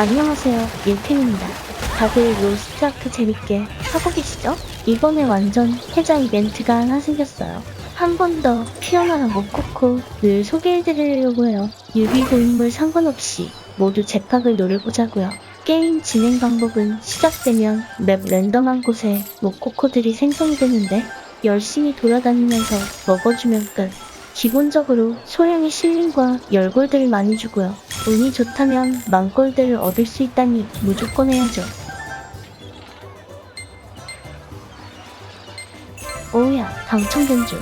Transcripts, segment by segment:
안녕하세요, 일템입니다. 다들 로스트아크 재밌게 하고 계시죠? 이번에 완전 해자 이벤트가 하나 생겼어요. 한 번 더 피어나라 모코코를 소개해드리려고 해요. 유비 고 인물 상관없이 모두 제팍을 노려보자고요. 게임 진행 방법은 시작되면 맵 랜덤한 곳에 모코코들이 생성이 되는데 열심히 돌아다니면서 먹어주면 끝. 기본적으로 소량의 실링과 열골들을 많이 주고요. 운이 좋다면 만골들을 얻을 수 있다니 무조건 해야죠. 오야, 당첨된 줄.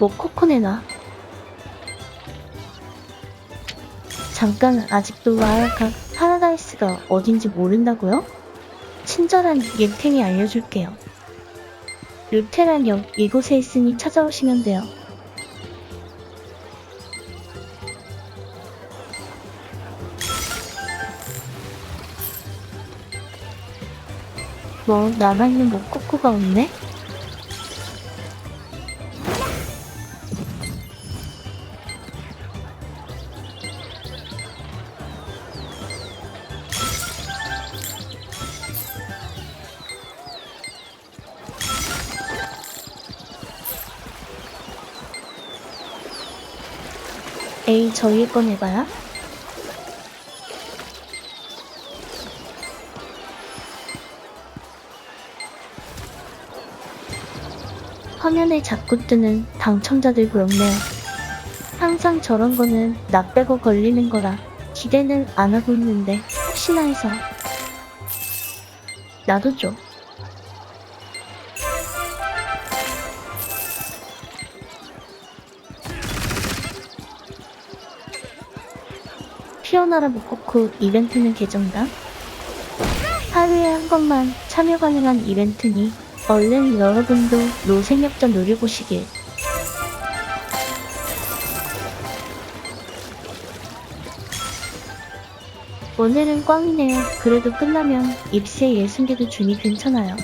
모코코 내놔. 잠깐 아직도 와야가 파라다이스가 어딘지 모른다고요? 친절한 예탱이 알려줄게요. 루테란역 이곳에 있으니 찾아오시면 돼요. 뭐 남아있는 목코코가 없네? 에이 저희 건 해봐야? 화면에 자꾸 뜨는 당첨자들 부럽네요. 항상 저런 거는 나 빼고 걸리는 거라 기대는 안 하고 있는데 혹시나 해서 나도 줘. 피어나라 모코코 이벤트는 계정당 하루에 한 번만 참여 가능한 이벤트니 얼른 여러분도 노생역전 노려보시길. 오늘은 꽝이네요. 그래도 끝나면 입시에 예순개도 주니 괜찮아요.